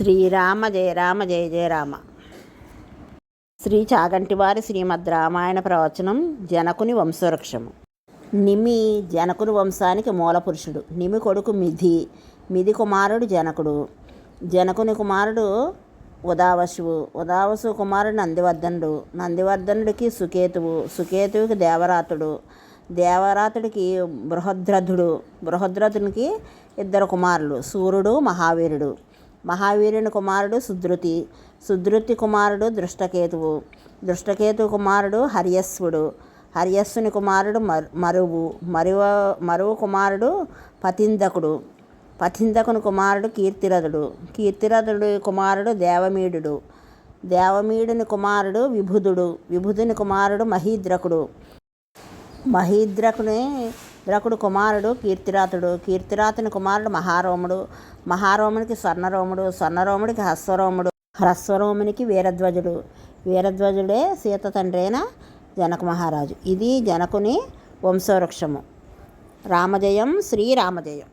శ్రీరామ జయ రామ జయ జయ రామ. శ్రీ చాగంటివారి శ్రీమద్ రామాయణ ప్రవచనం జనకుని వంశవృక్షము. నిమి జనకుని వంశానికి మూల పురుషుడు. నిమి కొడుకు మిధి మిధి కుమారుడు జనకుడు. జనకుని కుమారుడు ఉదావశువు. ఉదావసు కుమారుడు నందివర్ధనుడు. నందివర్ధనుడికి సుకేతువు. సుకేతువుకి దేవరాతుడు. దేవరాతుడికి బృహద్రథుడు. బృహద్రథునికి ఇద్దరు కుమారులు. సూర్యుడు మహావీరుడు. మహావీరుని కుమారుడు సుధృతి సుధృతి కుమారుడు దృష్టకేతువు. దృష్టకేతు కుమారుడు హర్యస్వుడు హర్యస్సుని కుమారుడు మరు మరువు. మరువ మరువు కుమారుడు పతిందకుడు. పతిందకుని కుమారుడు కీర్తిరథుడు. కీర్తిరథుడు కుమారుడు దేవమీడుడు. దేవమీడుని కుమారుడు విభుదుడు. విభుధుని కుమారుడు మహీద్రకుడు. మహీద్రకునే ద్రకుడు కుమారుడు కీర్తిరాతుడు. కీర్తిరాతుని కుమారుడు మహారోముడు. మహారోమునికి స్వర్ణరోముడు స్వర్ణరోముడికి హస్వరోముడు. హ్రస్వరోమునికి వీరధ్వజుడు. వీరధ్వజుడే సీత తండ్రి అయిన జనక మహారాజు. ఇది జనకుని వంశవృక్షము. రామజయం శ్రీరామజయం.